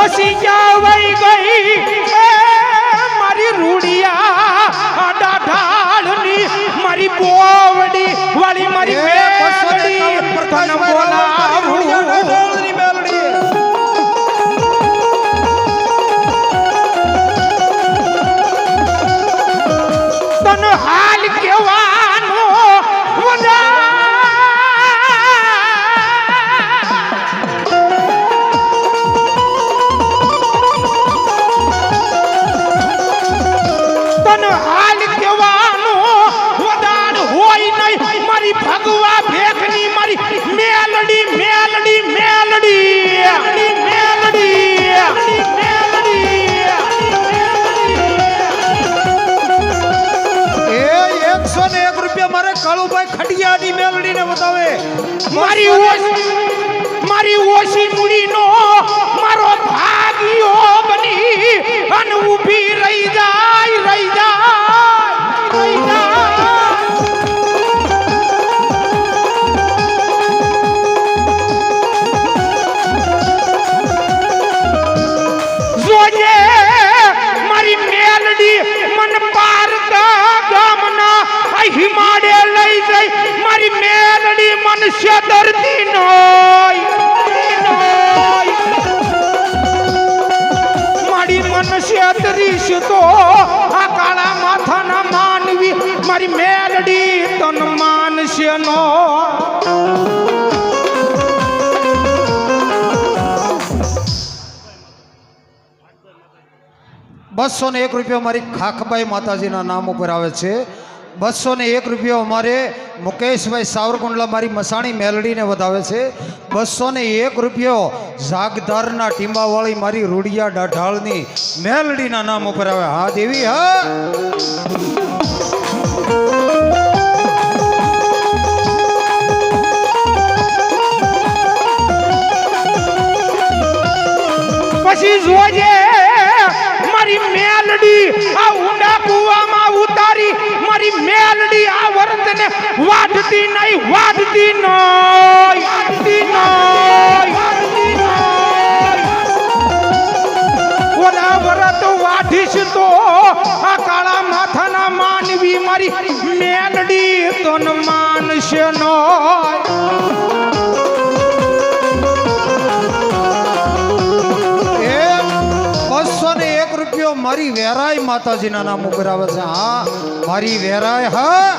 પછી ક્યાં વઈ ગઈ મારી રૂડિયા આડા ઢાળની મારી બોવડી વાળી મારી મેલડી તને બોલાવું મારી મારી ઓછી મૂડીનો મારો ભાગ્યો બની અને ઊભી રહી જાય રહી જાય. મનુષ્ય દર્દી મારી મનુષ્ય તરીશ તો આ કાળા માથાના માનવી, મારી મેલડી તન માનશે નો. બસો ને એક રૂપિયા મારી ખાખબાઈ માતાજીના નામ ઉપર આવે છે. બસો ને એક રૂપિયા અમારે મુકેશભાઈ સાવરકુંડલા મારી મસાણી મેલડીને વધાવે છે. બસો ને એક રૂપિયો જાગધારના ટીંબાવાળી મારી રૂડિયા ડાઢાળની મેલડીના નામ ઉપર આવે. હા, દેવી, હા. મેલડી આ વર્તને વાઢતી નહીં વાઢતી નહીં વાઢતી નહીં ઓલા વરત વાઢીશ તો આ કાળા માથાના માનવી મારી મેલડી તન માનશે નહીં એક રૂપિયો મારી વેરાય માતાજીના નામ ઉપર આવે છે. હા, મારી વેરાય, હા.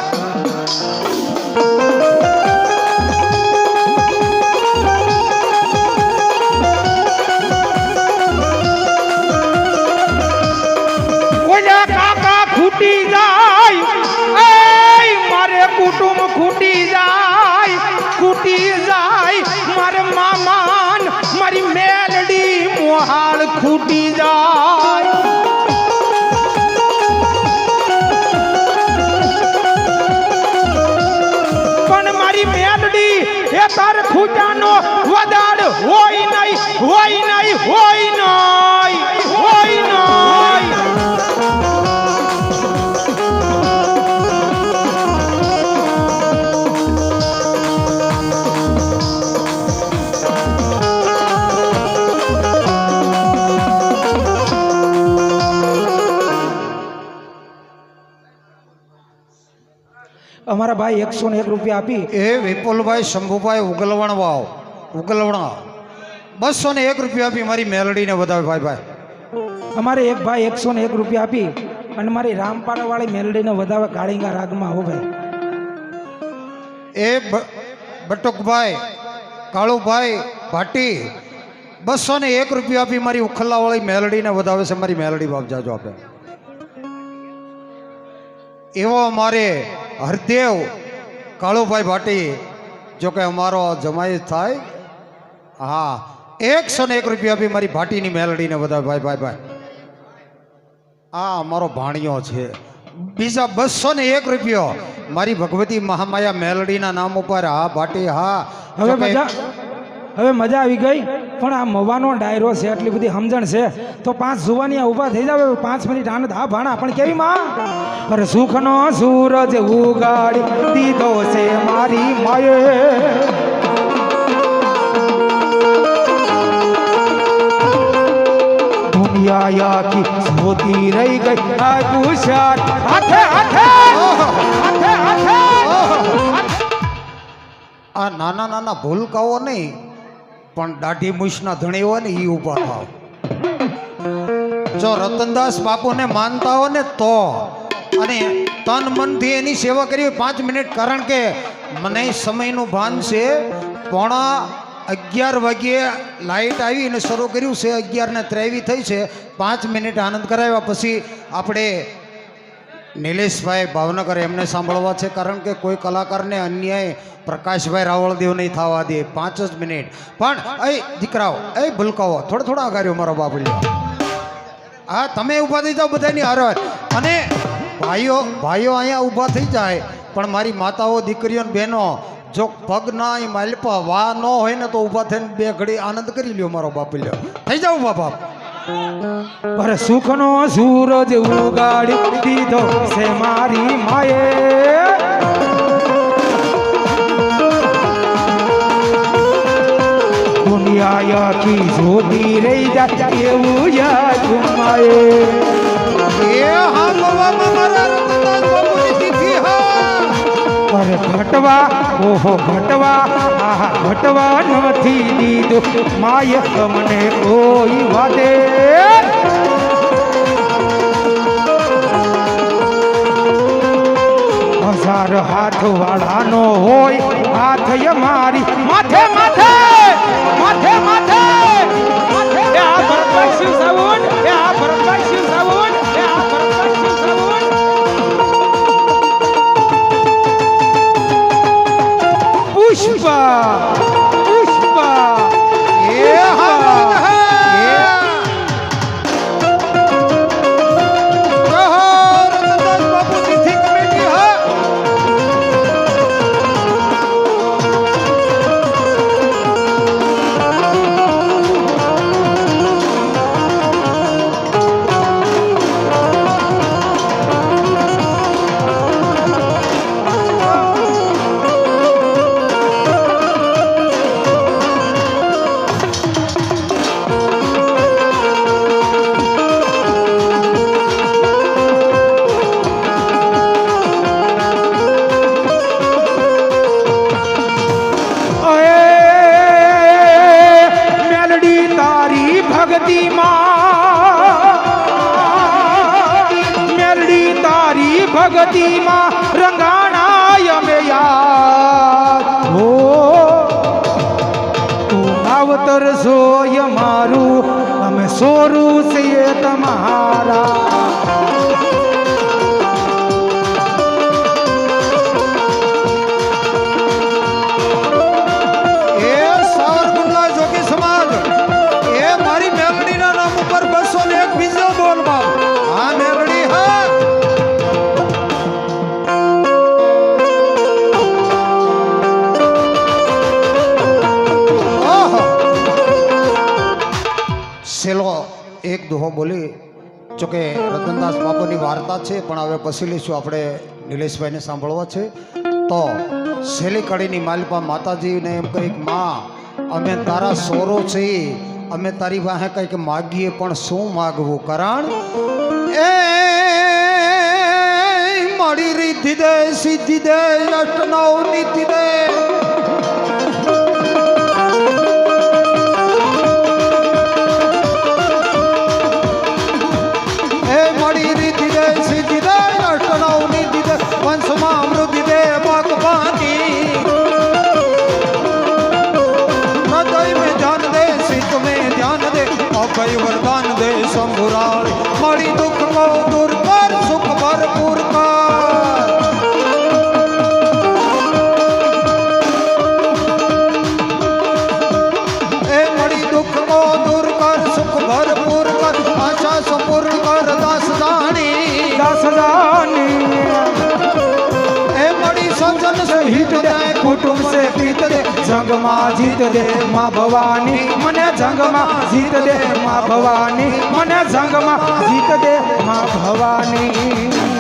કાકા ખૂટી જાય મારે કુટુંબ ખૂટી જાય ખૂટી જાય, મારે મામાન, મારી મેલડી મોહાળ ખૂટી જાય. એ તાર ખૂટાનો વદાડ હોય નહીં હોય નહીં હોય નહીં. અમારા ભાઈ એકસો ને એક રૂપિયા આપી. એ વિપુલભાઈ શંભુભાઈ ઉગલવણ વાવ ઉગલવણા. બસો ને એક રૂપિયા આપી મારી મેલડીને વધાવે ભાઈ ભાઈ. અમારે એક ભાઈ એકસો ને એક રૂપિયા આપી અને મારી રામપાડા વાળી મેલડીને વધાવે કાળીંગા રાગમાં હો ભાઈ. એ બટુકભાઈ કાળુભાઈ ભાટી બસો ને એક રૂપિયા આપી મારી ઉખલ્લાવાળી મેલડીને વધાવે છે મારી મેલડી બાપ જાજો આપે. એવો અમારે હરદેવ કાળુભાઈ ભાટી જો કે અમારો જમાઈ થાય. હા એકસો ને એક રૂપિયા બી મારી ભાટીની મેલડીને બધા ભાઈ ભાઈ ભાઈ. આ અમારો ભાણિયો છે. બીજા બસો ને એક રૂપિયો મારી ભગવતી મહામાયા મેલડીના નામ ઉપર. હા ભાટી હા. હવે મજા હવે મજા આવી ગઈ? પણ આ મવાનો ડાયરો છે એટલી બધી સમજણ છે. તો પાંચ જુવાનિયા ઊભા થઈ જાવ પાંચ મિનિટ આનંદ. હા ભાણા પણ કેવી માં? અરે સુખનો સૂરજ ઉગાડી દીધો છે મારી માયે દુનિયા આખી જોતી રહી ગઈ. આ પુષાર હાથે હાથે! હાથે હાથે! આ નાના નાના ભૂલકાઓ નહીં. પણ દાઢી મૂછના ધણી હોય ને એ ઊભા થાવ. જો રતનદાસ બાપુને માનતા હો ને તો. અને તન મનથી એની સેવા કરી હોય પાંચ મિનિટ, કારણ કે મને સમયનું ભાન છે. પોણા અગિયાર વાગ્યે લાઇટ આવી અને શરૂ કર્યું છે. અગિયાર ને ત્રેવી થઈ છે. પાંચ મિનિટ આનંદ કરાવ્યા પછી આપણે નિલેશભાઈ ભાવનગર એમને સાંભળવા છે, કારણ કે કોઈ કલાકારને અન્યાય પ્રકાશભાઈ રાવળદેવ નહીં થવા દે. પાંચ જ મિનિટ. પણ એ દીકરાઓ એ ભૂલકાઓ, થોડા થોડા આગાર્યો મારો બાપુલ્યો હા, તમે ઊભા થઈ જાઓ બધાની હારવાર. અને ભાઈઓ ભાઈઓ અહીંયા ઊભા થઈ જાય, પણ મારી માતાઓ, દીકરીઓ બહેનો, જો પગ ના એ માલપા વા ન હોય ને તો ઊભા થઈને બે ઘડી આનંદ કરી લ્યો મારો બાપુલ્યો થઈ જાઓ ઊભા બાપ. પર સુખનો સૂરજ ઉગાડી દીધો છે મારી માયે દુનિયા આખી જોતી રહી જાય એવું યાદ માયે એ હા ઘટવા, ઓહો, ઘટવા, આહા, ઘટવા નથી દીધું. માયક મને કોઈ વાદે હજાર હાથ વાળાનો હોય હાથ મારી. માથે માથે માથે. ભક્તિ માં તારી ભક્તિ માં રંગાણાય મે યાર હો, તું આવતર સોય મારું, અમે સોરું છીએ તમારા એક બોલી જોકે રતનદાસ બાપુની વાર્તા છે, પણ હવે પછી લઈશું આપણે નિલેશભાઈને સાંભળવા છે. તો છેલ્લી કડીની માલિપા માતાજીને એમ કહી, માં, અમે તારા સોરો છીએ અમે તારી વાહે કંઈક માગીએ, પણ શું માગવું? કારણ એ મારી રીતિ દે સિદ્ધિ દે અષ્ટનવ નીતિ દે. અભય વરદાન દે શંભુરાળી મળી દુઃખ કો દૂર કર સુખ ભરપૂર કર. એ મળી દુઃખ કો દૂર કર સુખ ભરપૂર કર. આશા સંપૂર્ણ કર દાસ દાણી દાસ દાણી એ મળી સજન સહિત કુટુંબ સે પ્રીત દે, જંગમાં જીત દે માં ભવાની, મને જંગમાં જીત દે માં ભવાની, મને જંગમાં જીત દે માં ભવાની.